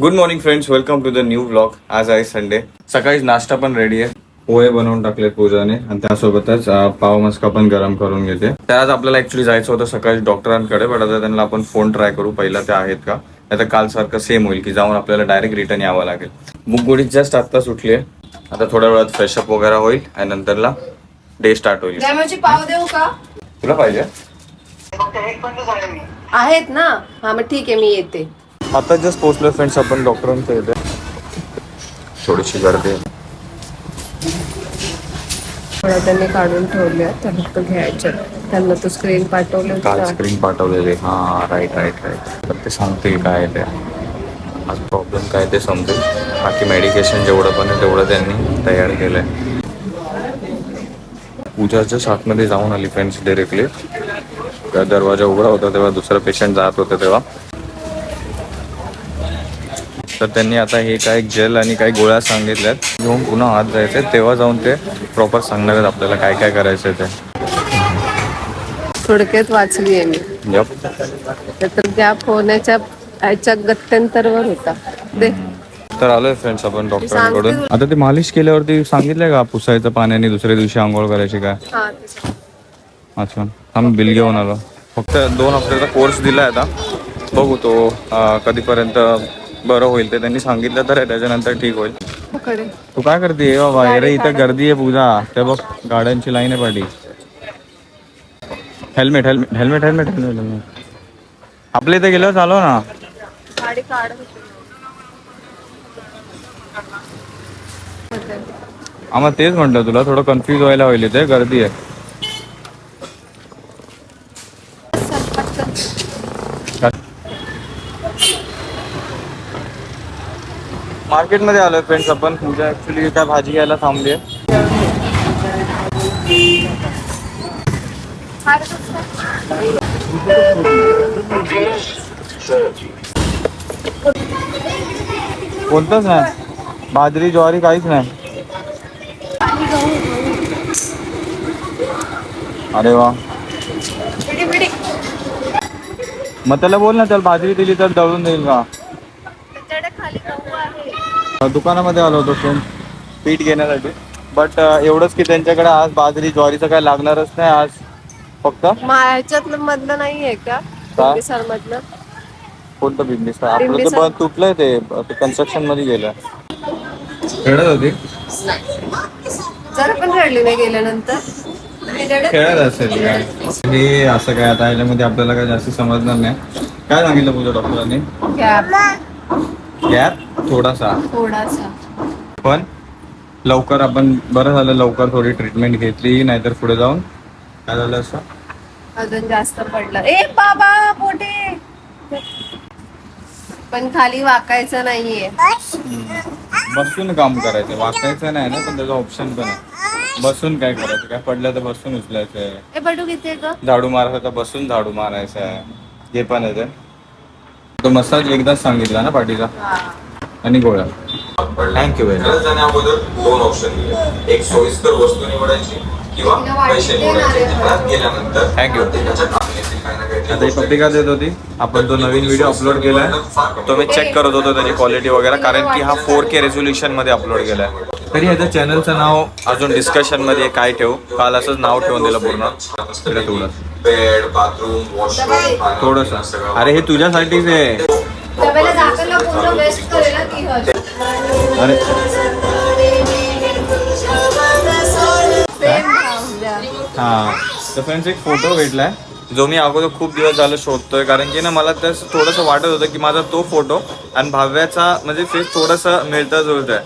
Good morning friends welcome to the new blog आज आहे Sunday सकाळीच नाश्ता पण रेडी आहे. पोहे बनवून टाकले पूजाने. आणि त्यासोबतच पाव मस्का पण गरम करून घेते. तर आज आपल्याला ऍक्च्युली जायचं होतं सकाळी डॉक्टरांकडे बट आता त्यांना आपण फोन ट्राय करू. पहिला ते आहेत का? नाही तर काल सारखं सेम होईल की जाऊन आपल्याला डायरेक्ट रिटर्न यावं लागेल. मुगगुडीत जस्ट आत्ता सुटली आहे. आता थोड्या वेळात फ्रेशअप वगैरे होईल आणि नंतरला डे स्टार्ट होईल. डॅमेजची पाव देऊ का? तुला पाहिजे? आहेत ना? हा मग ठीक आहे मी येते. आता जस्ट पोहोचलो फ्रेंड्स आपण डॉक्टरांच्या इथे थोडीशी गर्दी. आहे. थोडं त्यांनी काढून ठेवले त्या फक्त घ्यायच्या. त्यांना तो स्क्रीन पाठवलं काल होतं स्क्रीन पाठवलेली. हा राईट राईट राईट तर ते सांगतील काय ते. आज प्रॉब्लेम काय ते समजेल. बाकी मेडिकेशन जेवढं पण आहे तेवढं त्यांनी तयार केलं आहे पूजाच्या शाटमध्ये जाऊन आली फ्रेंड्स डिरेक्टली दरवाजा उघडा होता तेव्हा दुसरं पेशंट जात होतं तेव्हा. तर त्यांनी आता हे काय जेल आणि काही गोळ्या सांगितल्यात घेऊन पुन्हा आत जायचे तेव्हा जाऊन ते प्रॉपर सांगणार आहेत आपल्याला काय काय करायचं ते. थोडक्यात वाचली आहे मी तर गॅप होण्याच्या याच्या गत्यंतरवर होता. दे. तर आलोय फ्रेंड्स आपण डॉक्टरांकडून आता ते मालिश केल्यावरती सांगितलंय का पुसायचं पाण्याने दुसऱ्या दिवशी आंघोळ करायची काय? हा. अच्छा. आम्ही बिल घेऊन आलो. फक्त दोन हफ्त्याचा कोर्स दिलाय आता. बघू तो कधीपर्यंत बरं होईल ते त्यांनी सांगितलं तर त्याच्यानंतर ठीक होईल. तू? काय करते? बाबा अरे इथं गर्दी आहे पूजा. ते बघ गाड्यांची लाईन आहे पाठी. Helmet helmet helmet helmet helmet helmet आपल्या इथे गेल्यावर चालव ना. आम्हाला तेच म्हटलं तुला थोडं कन्फ्युज व्हायला होईल इथे गर्दी आहे. मार्केटमध्ये आलोय फ्रेंड्स आपण. पूजा ऍक्च्युली काय भाजी घ्यायला थांबली आहे कोणतंच नाही. बाजरी ज्वारी काहीच नाही. अरे वा. मग त्याला बोल ना त्याला बाजरी दिली तर दळून देईल का? दुकानामध्ये आलो होतो फ्रेंड पीठ घेण्यासाठी. बट एवढंच की त्यांच्याकडे आज बाजरी ज्वारीचं काय लागणारच नाही आज. फक्त? मधलं नाहीये का? मधलं कोणतं बिझनेस आपलं ते बिंबिसार. बंद तुटलंय ते कन्स्ट्रक्शनमध्ये गेलं. खेळत होती? जरा पण रडली नाही गेल्यानंतर. मी रडत खेळत असेल काय? हे असं काय आता ह्याच्यामध्ये आपल्याला काय जास्त समजणार नाही. काय सांगितलं पूजा डॉक्टरांनी? गॅप थोडासा. थोडासा. पण लवकर आपण बरं झालं लवकर थोडी ट्रीटमेंट घेतली नाहीतर पुढे जाऊन काय झालं असं? अजून जास्त पडलं. ए बाबा पोटे पण खाली वाकायचं नाहीये. बसून काम करायचं. वाकायचं नाही ना पण त्याचा ऑप्शन पण आहे. बसून काय करायचं? काय पडलं तर बसून उचलायचं. आहे ए बटू किती ग? झाडू मारायचं तर बसून झाडू मारायचं आहे. हे पण आहे ते. तो मसाज एकदाच सांगितला ना पाठीचा आणि गोळ्या थँक्यू व्हेरी जाण्याअगोदर दोन ऑप्शन दिले. एक सोयीस्कर वस्तू निवडायची किंवा पैसे निवडायचे. गेल्यानंतर काही ना आता ही पत्रिका देत होती. आपण तो नवीन व्हिडिओ अपलोड केलाय. तो मी चेक करत होतो त्याची क्वालिटी वगैरे कारण की हा फोर के रेझोल्युशनमध्ये अपलोड केलाय. तरी ह्याच्या चॅनलचं नाव अजून डिस्कशनमध्ये काय ठेवू? काल असंच नाव ठेवून दिलं पूर्ण. थोडं वॉशरूम थोडस. अरे हे तुझ्यासाठीच आहे. अरे. हा. तर फ्रेंड्स एक फोटो भेटलाय जो मी अगोदर खूप दिवस झालं शोधतोय कारण की ना मला त्यास थोडंसं वाटत होतं की माझा तो फोटो आणि भाव्याचा म्हणजे फेस थोडंसं मिळतं जुळतंय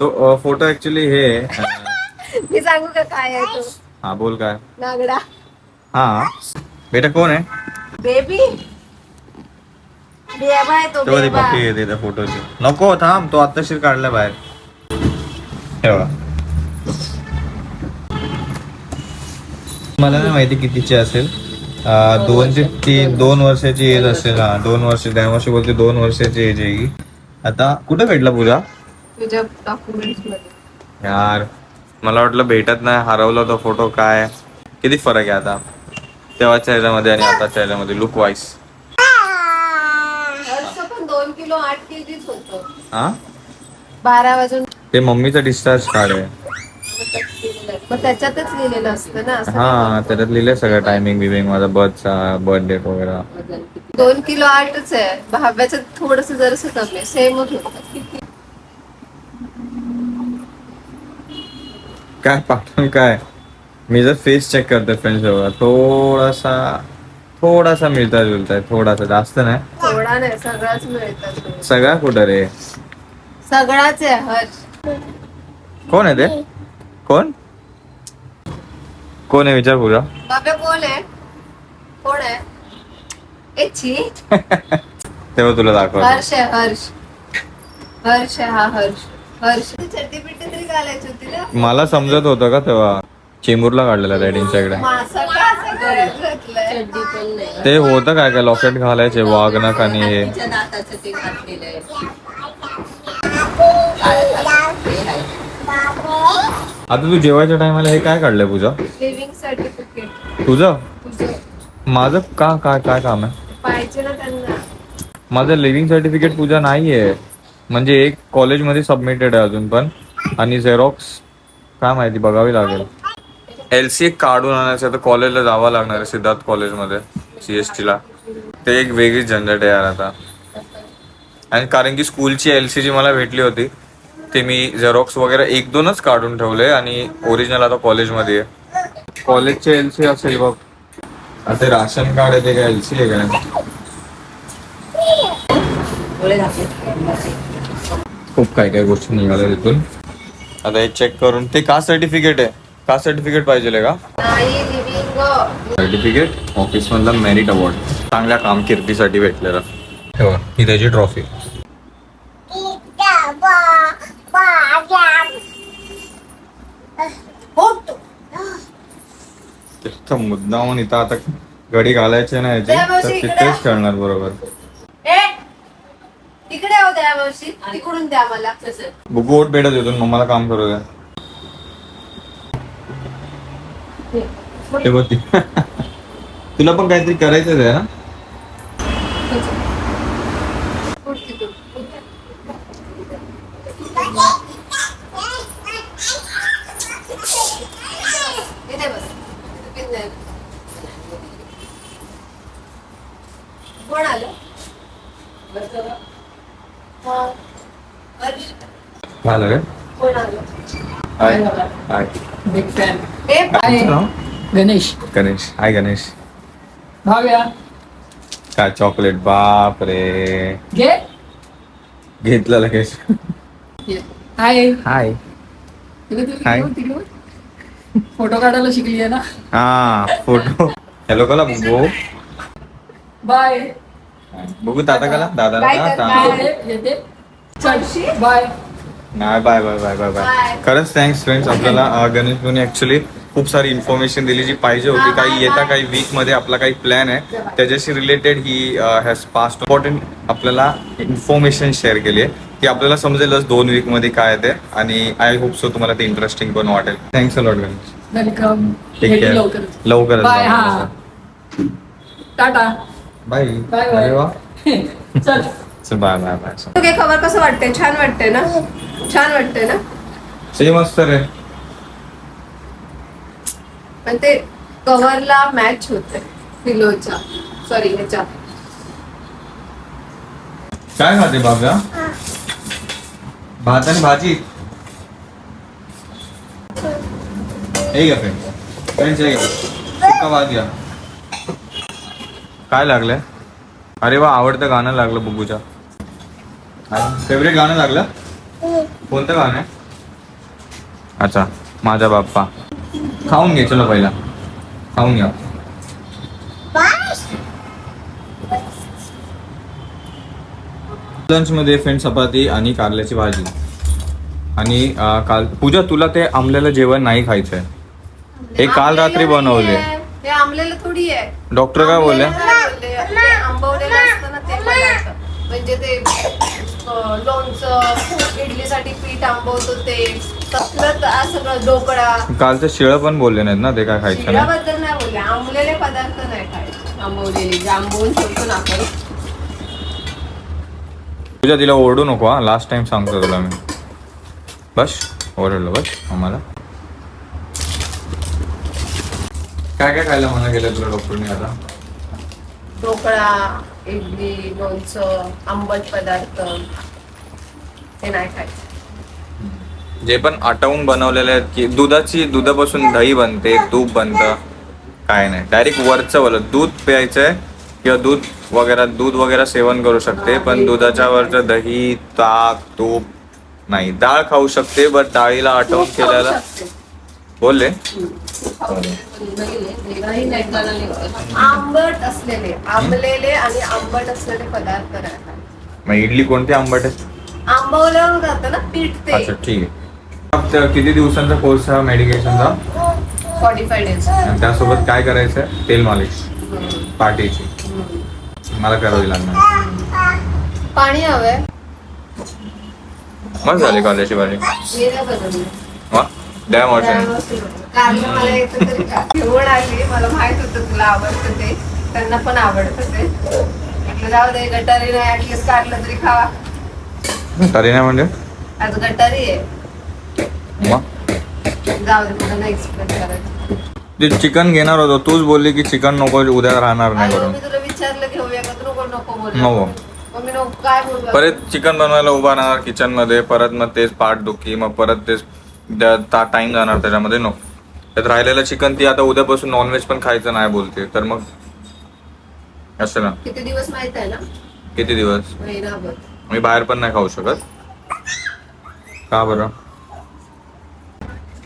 तो फोटो ऍक्च्युली हे मी सांगू का काय आहे तो? हा बोल काय. नागडा. हा. बेटा कोण आहे? बेबी. बेबा आहे तो तेव्हा ती बेबा. पप्पी येते त्या फोटोची नको थांब तो आत्ताशीर काढला बाहेर. ठेवा मला नाही माहिती कितीची असेल. अं, दोन ते तीन दोन वर्षाची एज असेल. हा दोन वर्ष त्या वर्षी बोलते दोन वर्षाची एज आहे ही. आता कुठे भेटला पूजा? तुझ्या डॉक्युमेंट्समध्ये. यार मला वाटलं भेटत नाही हरवला तो फोटो काय? किती फरक आहे आता? तेव्हाच्या ह्याच्यामध्ये आणि आताच्या ह्याच्यामध्ये लुक वाईज हर्ष पण दोन किलो आठ केजीच होता. हा? बारा वाजून ते मम्मीचं डिस्चार्ज कार्ड आहे. मग त्याच्यातच लिहिलेलं असतं ना असं हा त्याच्यात लिहिलंय सगळं टायमिंग बिमिंग माझा बर्थचा बर्थ डेट वगैरे. दोन किलो आठच आहे. भाव्याचं थोडस जरास कमी सेमच होतं. काय पाठवून काय? मी जर फेस चेक करतो फ्रेंड्स बरोबर थोडासा थोडासा मिळता जुळताय थोडासा जास्त नाही. थोडा नाही सगळाच मिळतात. सगळा कुठं रे? सगळाच आहे हर्ष कोण आहे ते? कोण? कोण आहे विचार पूजा? बाबा कोण आहे? कोण आहे? ए छी तेव्हा तुला दाखव हर्ष आहे हर्ष. हर्ष आहे हा हर्ष. मला समजत होतं का तेव्हा? चेंबूरला काढलेला डॅडींच्या इकडे. ते होतं काय काय लॉकेट घालायचे वागणक आणि हे? आता तू जेवायच्या टायमाला हे काय काढलंय पूजा? तुझं? तुझं माझं का काय काय काम आहे? माझं लिव्हिंग सर्टिफिकेट पूजा नाहीये. म्हणजे एक कॉलेजमध्ये सबमिटेड आहे अजून पण. आणि झेरॉक्स काय माहिती बघावी लागेल. एल सी काढून आणायचं तर कॉलेजला जावं लागणार आहे सिद्धार्थ कॉलेजमध्ये सी एस टीला ते एक वेगळीच झंझट आहे यार आता. आणि कारण की स्कूलची एल सी जी मला भेटली होती ते मी झेरॉक्स वगैरे एक दोनच काढून ठेवले आणि ओरिजिनल आता कॉलेजमध्ये आहे. कॉलेजचे एल सी असेल बघ. आता ते राशन कार्ड आहे ते काय एल सी आहे काय? खूप काय काय गोष्टी निघाल्या तिथून. आता हे चेक करून. ते का सर्टिफिकेट आहे? का सर्टिफिकेट पाहिजे का? सर्टिफिकेट ऑफिस मधला मेरिट अवॉर्ड चांगल्या कामकिर्दीसाठी भेटलेला. ठेवा ही त्याची ट्रॉफी मुद्दामून इथं आता घडी घालायचे नाही. तिथेच खेळणार बरोबर. हो मावशी तिकडून द्या मला बुकू ओट भेटत मग मला काम करू द्या. बघ. तुला पण काहीतरी करायचं आहे ना. कोण आलं? झालं काय हाय हाय बिग फॅन ए काय तुमचं नाव? गणेश गणेश हाय गणेश भाव्या काय चॉकलेट बाप रे घे. घेतलं लगेच. हाय हाय हाय. फोटो काढायला शिकली आहे ना. हा फोटो हॅलो कला बाय बघू दादा. कला येते. चल बाय. नाही bye bye bye bye bye. Bye. खरंच थँक्स फ्रेंड्स आपल्याला अं, गणेश भाऊनी ऍक्च्युली खूप सारी इन्फॉर्मेशन दिली जी पाहिजे होती. काही येता काही वीकमध्ये आपला काही प्लॅन आहे. त्याच्याशी related he has passed important आपल्याला इन्फॉर्मेशन शेअर केली आहे. ती आपल्याला समजेलच दोन वीकमध्ये काय आहे ते. आणि आय होप सो तुम्हाला ते इंटरेस्टिंग पण वाटेल. Thanks a lot Ganesh welcome care लवकर लवकरच. बाय हा. टाटा. बाय बाय अरे वा चल. चल बाय बाय बाय ओके खबर कसं वाटतंय? छान वाटतंय ना? छान वाटतंय ना? रे. पण ते कव्हरला मॅच होते पिलोच्या सॉरी ह्याच्या. काय खाते बाबा? भात आणि भाजी. हे घ्या फ्रेंड्स फ्रेंड्स हे घ्या सुका भात घ्या. काय लागलंय? अरे वा आवडतं गाणं लागलं बुबूच्या. फेवरेट गाणं लागलं? कोणतं गाणं आहे? अच्छा माझा बाप्पा. खाऊन घे चलो पहिला. खाऊन घ्या. लंच मध्ये फ्रेंड चपाती आणि कारल्याची भाजी. आणि काल पूजा तुला ते आमल्याला जेवण नाही खायचंय. हे काल रात्री बनवले. हे आमलेलं थोडी आहे. डॉक्टर काय बोलले? आंबवलेलं काय बोलले? ते आंबवलेलं असतं ना ते पदार्थ. म्हणजे ते अं, लोणचं इडलीसाठी पीठ आंबवतो ते तसलं तर सगळं ढोकळा. कालचं शिळं पण बोलले नाहीत ना ते काय खायचं नाही? शिळाबद्दल नाही बोलले. आंबलेले पदार्थ नाही खायचे. आंबवलेले जे आंबवून ठेवतो ना आपण. तुझ्या तिला ओरडू नको हा. लास्ट टाइम सांगतो तुला मी. बस ओरडलो बस आम्हाला. काय काय खायला म्हणा गेलं तुला डॉक्टरने आता? ढोकळा इडली लोणचं आंबट पदार्थ ते नाही खायचं. जे पण आटवून बनवलेले आहेत की दुधाची दुधापासून दही बनते तूप बनतं काय नाही. डायरेक्ट वरचं बोल दूध प्यायचंय किंवा दूध वगैरे दूध वगैरे सेवन करू शकते पण दुधाच्या वरचं दही ताक तूप नाही. डाळ खाऊ शकते बट डाळीला आटवून शकते. बोलले? आंबट असलेले आंबलेले आणि आंबट असलेले पदार्थ. मग इडली कोणती आंबट आहे? आंबवल्यावर जातं ना पीठ ते. अच्छा ठीक आहे. किती दिवसांचा कोर्स आहे मेडिकेशनचा फॉर्टी फाय डेज आणि त्यासोबत काय करायचं आहे तेल मालिश. पाठीची. मला करावी लागणार. पाणी हवंय. मग झाली कॉलेजची भाजी. हे नाही बदललं. वा मोठं मला येतं तरी का घेऊन आली मला माहीत होतं तुला आवडतं ते. त्यांना पण आवडतं ते. म्हटलं जाऊ दे गटारी नाही ऍटलीस्ट कारलं तरी खावा. तरी नाही म्हणजे? आज गटारी आहे. मग? जाऊ दे मला नाही एक्सप्लेन करायचं. ते चिकन घेणार होतो. तूच बोलली की चिकन नको उद्या राहणार नाही करून मी तुला विचारलं घेऊया का? तू नको नको बोल. नको. मग मी नको काय बोलू परत चिकन बनवायला उभा राहणार किचनमध्ये. परत मग तेच पाठ दुखी. मग परत तेच टाइम जाणार त्याच्यामध्ये. नको. त्यात राहिलेलं चिकन ती आता उद्यापासून नॉनव्हेज पण खायचं नाही बोलते. तर मग असं ना. किती दिवस माहीत आहे ना? किती दिवस? महिनाभर. मी बाहेर पण नाही खाऊ शकत. का बरं?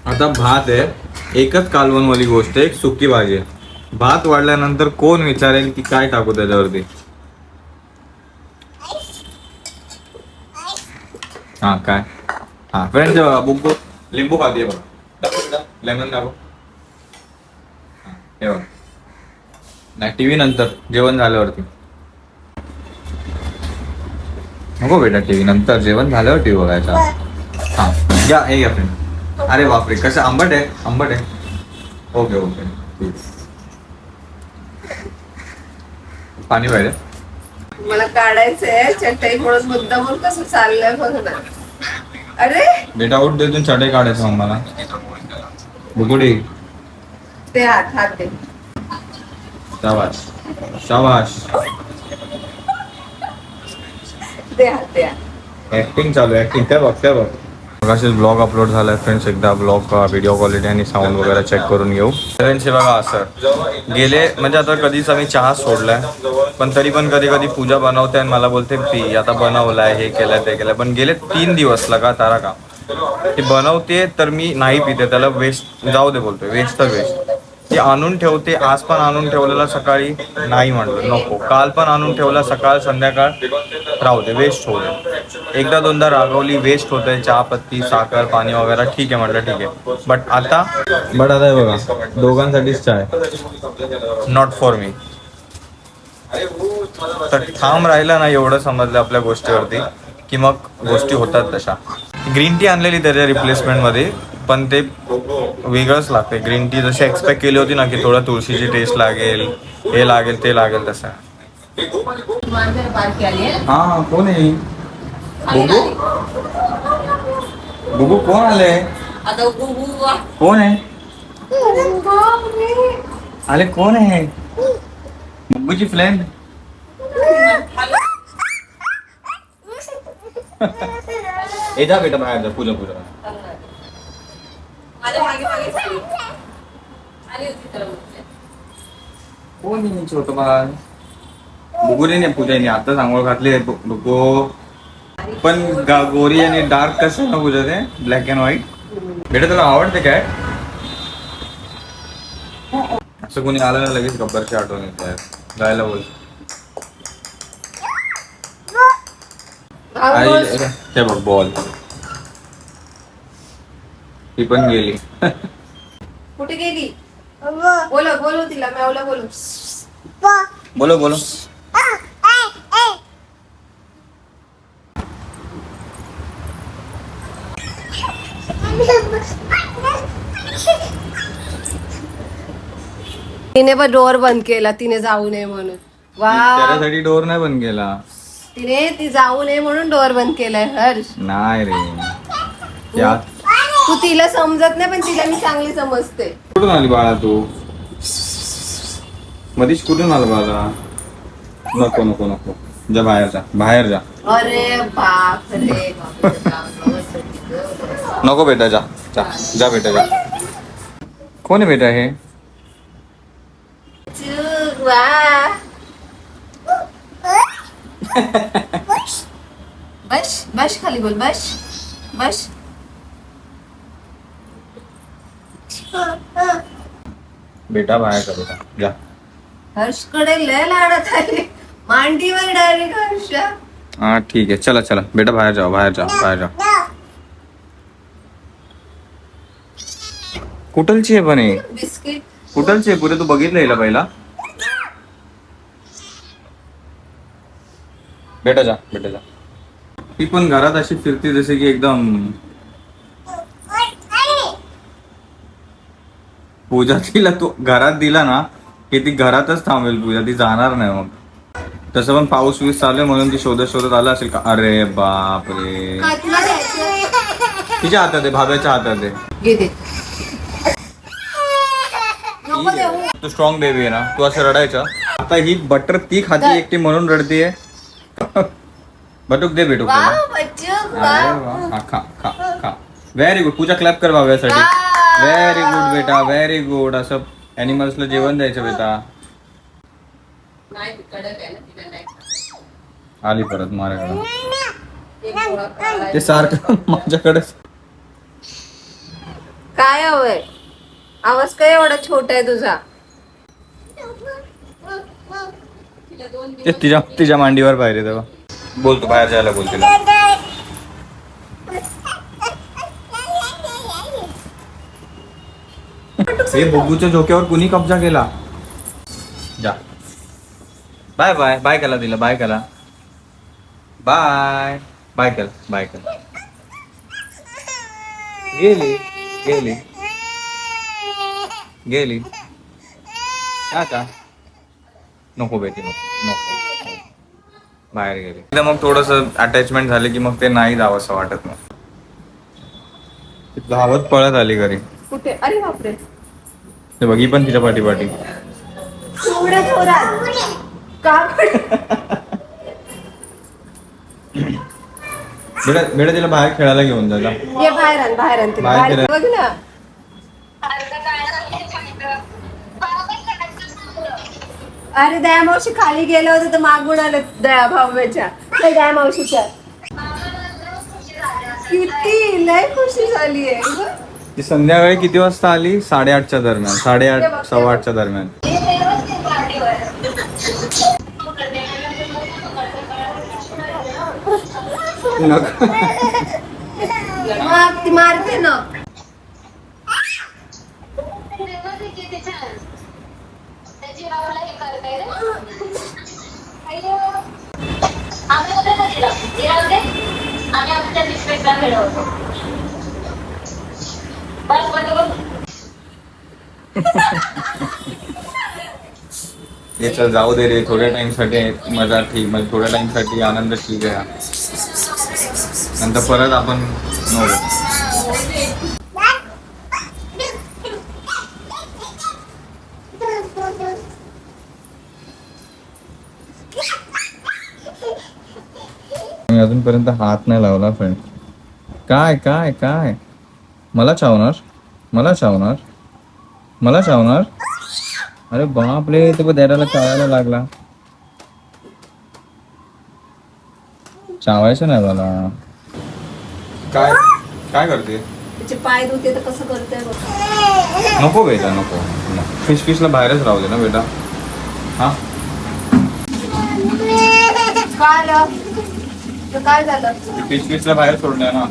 आता भात आहे. एकच कालवणवाली गोष्ट आहे एक सुकी भाजी आहे. भात वाढल्यानंतर कोण विचारेल की काय टाकू त्याच्यावरती? हा काय? हा फ्रेंड बुक लिंबू खाते बघ. लेमन दाखव. हा, बघ. नाही टीव्ही नंतर. जेवण झाल्यावरती. नको बेटा टीव्ही नंतर. जेवण झाल्यावर टीव्ही बघायचा. हा. या हे घ्या फ्रेंड अरे बापरे कसं? आंबट आहे? आंबट आहे. Okay okay. पाणी पाहिजे मला काढायचंय. चटई म्हणून मुद्दा म्हणून कसं चाललंय बघ ना. अरे! बेटा उठ देतून चढे काढायचं मला बुकुडी ते हात हात दे. शाबाश शाबाश दे हात दे हात. ऍक्टिंग चालू आहे. ऍक्टिंग काय बघ काय बघ. मगाशीच ब्लॉग अपलोड झालाय फ्रेंड्स एकदा ब्लॉग व्हिडिओ क्वालिटी आणि साऊंड वगैरे चेक करून घेऊ. फ्रेंड्स हे बघा असं. गेले म्हणजे आता कधीच आम्ही चहा सोडलाय. पण तरी पण कधी कधी पूजा बनवते आणि मला बोलते पी आता बनवलाय हे केलंय ते केलंय. पण गेले तीन दिवस लगातार का ते बनवते तर मी नाही पिते त्याला वेस्ट जाऊ दे बोलतोय. वेस्ट तर वेस्ट ती आणून ठेवते आज पण आणून ठेवलेला सकाळी नाही म्हटलं नको. काल पण आणून ठेवला सकाळ संध्याकाळ राहू दे वेस्ट होऊ दे. एकदा दोनदा रागवली वेस्ट होते चहा पत्ती साखर पाणी वगैरे ठीक आहे म्हटलं ठीक आहे. बट आता बट आता बघा दोघांसाठीच चाय नॉट फॉर मी तर ठाम राहिला ना एवढं समजलं आपल्या गोष्टीवरती की मग गोष्टी होतात तशा. ग्रीन टी आणलेली त्याच्या रिप्लेसमेंटमध्ये. पण ते वेगळंच लागते ग्रीन टी जशी एक्सपेक्ट केली होती ना की थोडं तुळशीची टेस्ट लागेल हे लागेल ते लागेल तसं. हा कोण आहे? बुबू? बुबू कोण आले? कोण आहे? आले कोण आहे? बुबूची फ्रेंड ए जा बेटा बाहेर जा पूजा पूजा. कोण आहे छोट बाळ बुगुरी नाही पूजाने आता आंघोळ घातली बुगो पण गा- गोरी आणि डार्क कसं ना पूजा ते? ब्लॅक अँड व्हाईट बेटा तुला आवडते काय? असं कोणी आलं ना लगेच गब्बरची आठवण येते. जायला बोल. आई ते बघ बॉल ती पण गेली. कुठे गेली? बोलो बोलो तिला मॅवला बोलो बोलो बोलो. तिने पण डोअर बंद केला तिने जाऊ नये म्हणून. वा. त्याच्यासाठी डोर नाही बंद केला. तिने ती जाऊ नये म्हणून डोअर बंद केलाय हर्ष. नाही रे. तू तिला समजत नाही पण तिला मी चांगली समजते. कुठून आली बाळा तू? मधीच कुठून आला बाळा? नको नको नको. जा बाहेर जा. बाहेर जा. अरे बाप रे नको बेटा जा. जा. जा बेटा जा. कोण आहे बेटा हे? बस बस खाली बोल बस बस. बेटा बाहेर जा बेटा जा. हर्षकडे लय लाडत आली मांडीवर डायरेक्ट हर्ष. हा ठीक आहे चला चला. बेटा बाहेर जाओ बाहेर जा बाहेर जा कुठलची आहे पण हे? बिस्किट. कुठलची आहे? पुढे तू बघितलं हिला पहिला? बेटा जा बेटा जा. ती पण घरात अशी फिरते जसे की एकदम पूजा तिला तू घरात दिला ना की ती घरातच थांबेल पूजा ती जाणार नाही मग. तसं पण पाऊस वीस चालू म्हणून ती शोधत शोधत आला असेल का अरे बाप रे तिच्या हातात आहे भाब्याच्या हातात आहे. तू स्ट्रॉंग बेबी आहे ना तू असं रडायचं. आता ही बटर ती खाती एकटी म्हणून रडतीये. बटूक दे बेटूक. खा खा खा खा. व्हेरी गुड पूजा क्लॅप कर बाब्यासाठी वा. व्हेरी गुड बेटा व्हेरी गुड असं अॅनिमल्सला जेवण द्यायचं बेटा. आली परत माझ्याकडे ते सारखं माझ्याकडेच काय हवंय आवाज काय एवढा छोटा आहे तुझा? ते तिच्या तिच्या मांडीवर बाहेर आहे तेव्हा. बोल तू बाहेर जायला बोल हे बघूच्या झोक्यावर कुणी कब्जा केला? जा. Bye bye. बाय केला तिला बाय केला. बाय. बाय केला बाय केला. गेली गेली. गेली. आता नको बेटी नको नको. बाहेर गेली. एकदा मग थोडस अटॅचमेंट झाले की मग ते नाही जावं असं वाटत नाही धावत पळत आली घरी. कुठे? अरे बापरे. ते बघी पण तिच्या पाठी पाठी. एवढ्या जोरात? का बेटा बेटा तिला बाहेर खेळायला घेऊन जा जा. ये बाहेर आण बाहेर आण तिला. बाहेर बाहेर बघ ना. अरे दया मावशी खाली गेलं होतं तर मागून आलं दया त्या दया मावशीच्या. किती लय खुशी झाली आहे ती संध्याकाळी किती वाजता आली? साडेआठच्या दरम्यान. साडेआठ सव्वा आठच्या दरम्यान. नको. मग ती मारते ना. हे चल जाऊ दे रे थोड्या टाइमसाठी मजा ठीक म्हणजे थोड्या टाइमसाठी आनंद ठीक आहे नंतर परत आपण अजूनपर्यंत हात नाही लावला फ्रेंड काय काय काय? मला चावणार? मला चावणार? मला चावणार? अरे बापरे ते बघ डॅडाला चावायला लागला. चावायचं नाही मला काय? काय करते? तिचे पाय दुखते तर कसं करते बघ. नको बेटा नको. फिश फिशला बाहेरच राहू दे ना बेटा. हा? काय झालं? फिश फिशला बाहेर सोडून द्या ना.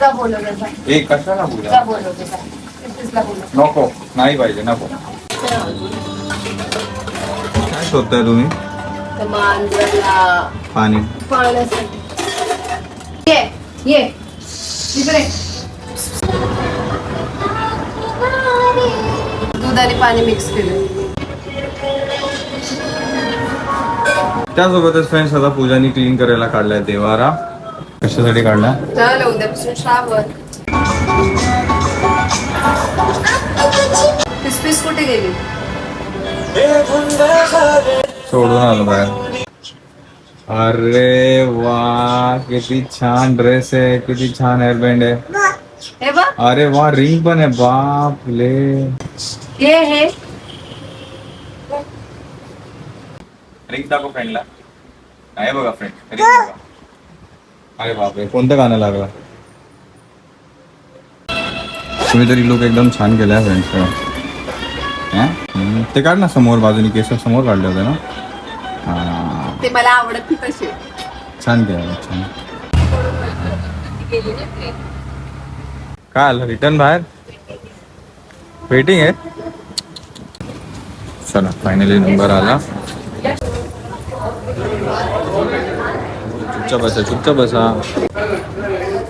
जा बोलवलं जा कशाला जा बोला बोलवलं जा बोलव नको नाही पाहिजे नको. काय शोधताय तुम्ही? तर मांजरला पाणी. ये ये. दूध आणि पाणी मिक्स केलं. त्यासोबतच फ्रेंड्स आता पूजानी क्लीन करायला काढलाय देवारा. कशासाठी काढला? झालं उद्यापासून श्रावण. पिसपिस कुठे गेली? सोडून आलो बाहेर. अरे वा किती छान ड्रेस आहे किती छान हेअरबँड आहे. हे बघ. अरे वा रिंग पण आहे बाप ले हे हे. रिंग दाखव फ्रेंडला आहे बघा फ्रेंड रिंग अरे बापरे कोणतं गाणं लागलं? तुम्ही तरी लोक एकदम छान केलं फ्रेंड्स ते काढ ना समोर बाजूनी केस समोर काढले होते ना? हा. ते मला आवडत तसे. छान केलं छान. काय आलं? रिटर्न बाहेर? वेटिंग आहे? चला फायनली नंबर आला. चुपचाप बसा चुपचाप बसा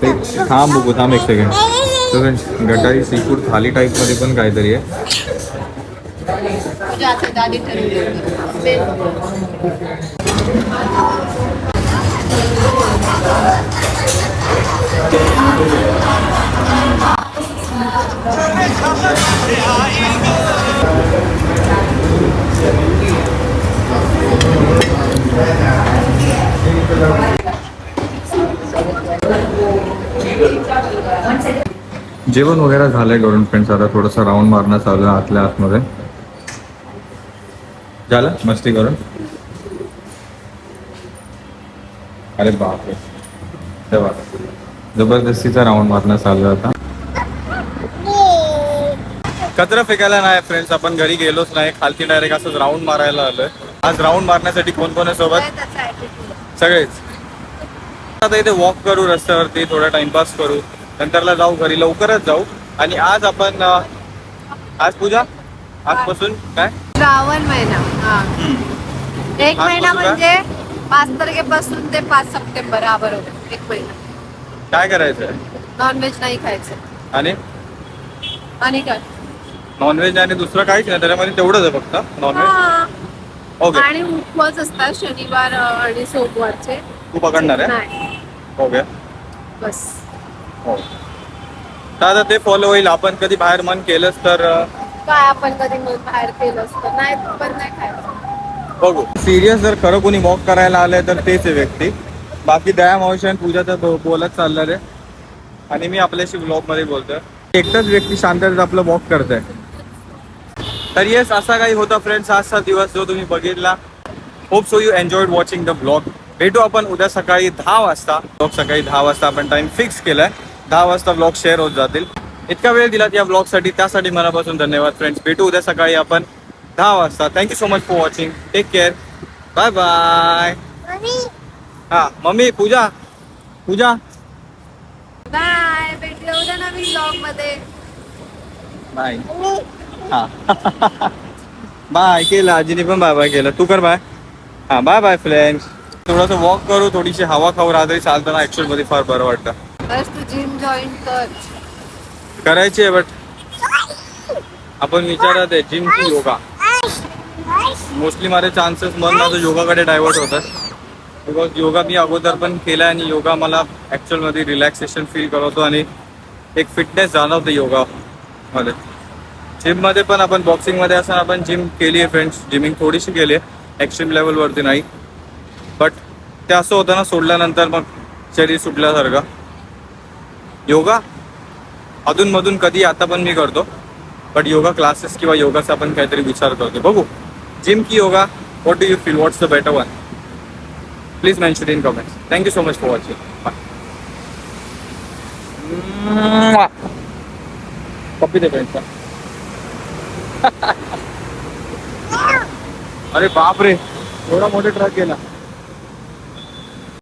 ते थांब बघू थांब एक सेकंड तर गटारी सी फ़ूड थाली टाईप मध्ये पण काहीतरी आहे जेवण वगैरे झालंय करून फ्रेंड्स आता थोडंसं राऊंड मारणं चालू आहे आतल्या आतमध्ये. झालं? मस्ती करून? अरे बापरे. तेव्हा जबरदस्तीचा राऊंड मारणं चालू आहे आता. कचरा फेकायला नाही फ्रेंड्स आपण घरी गेलोच नाही. खालती डायरेक्ट असंच राऊंड मारायला आलोय. आज राऊंड मारण्यासाठी कोण कोण आहे सोबत सगळेच. आता इथे वॉक करू रस्त्यावरती थोडा टाइमपास करू. नंतरला जाऊ घरी लवकरच जाऊ. आणि आज आपण आज पूजा? आजपासून काय? श्रावण महिना हा. एक महिना म्हणजे पाच तारखेपासून ते पाच सप्टेंबर हा बरोबर. एक महिना. काय करायचंय? नॉनव्हेज नाही खायचं. आणि? आणि काय? नॉनव्हेज आणि दुसरं काहीच नाही त्याच्यामध्ये तेवढंच आहे फक्त. नॉनव्हेज हा. ओके आणि उपवास असतात शनिवार अं, आणि सोमवारचे. तू पकडणार आहे? नाही. ओके बस. हो. आता ते फॉलो होईल. आपण कधी बाहेर मन केलंच तर काय आपण कधी मग बाहेर केलं असतं? नाही पण नाही खायचं. बघू. सिरियस जर खरं कोणी वॉक करायला आलंय तर तेच आहे व्यक्ती. बाकी दया मावशी आणि पूजा तर बो- बोलत चालणार आहे. आणि मी आपल्याशी ब्लॉगमध्ये बोलतोय. एकटाच व्यक्ती शांततेत आपलं वॉक करत आहे तर येस असा काही होता फ्रेंड्स आजचा दिवस जो तुम्ही बघितला. Hope so you enjoyed watching the blog भेटू आपण उद्या सकाळी दहा वाजता. ब्लॉग सकाळी दहा वाजता आपण टाइम फिक्स केलाय. दहा वाजता ब्लॉग शेअर होत जातील. इतका वेळ दिलात या ब्लॉगसाठी त्यासाठी मनापासून धन्यवाद फ्रेंड्स भेटू उद्या सकाळी आपण दहा वाजता. Thank you so much for watching take care bye bye हा मम्मी पूजा. पूजा. बाय भेटूया उद्या नवीन ब्लॉगमध्ये. बाय हा. बाय केलं. आजीने पण बाय बाय केलं. तू कर बाय हा बाय बाय फ्रेंड्स थोडंसं वॉक करू. थोडीशी हवा खाऊ. रात्री चालताना ऍक्च्युअलमध्ये फार बरं वाटतं. बस तू जिम जॉईन कर. करायची आहे बट आपण विचारत आहे जिम की योगा मोस्टली माझे चान्सेस मन माझं योगाकडे डायव्हर्ट होतात. बिकॉज योगा मी अगोदर पण केला आणि योगा मला ऍक्च्युअलमध्ये रिलॅक्सेशन फील करवतो आणि एक फिटनेस जाणवते योगामध्ये जिममध्ये पण आपण बॉक्सिंगमध्ये असताना आपण जिम केली आहे फ्रेंड्स जिमिंग थोडीशी केली आहे. एक्स्ट्रीम लेवलवरती नाही. बट ते असं होतं ना सोडल्यानंतर मग शरीर सुटल्यासारखं. योगा? अधूनमधून कधी आता पण मी करतो. बट योगा क्लासेस किंवा योगाचा आपण काहीतरी विचार करतो. बघू. जिम की yoga what do you feel what's the better one please mention in comments thank you so much for watching copy दे अरे बाप रे एवढा मोठा ट्रक गेला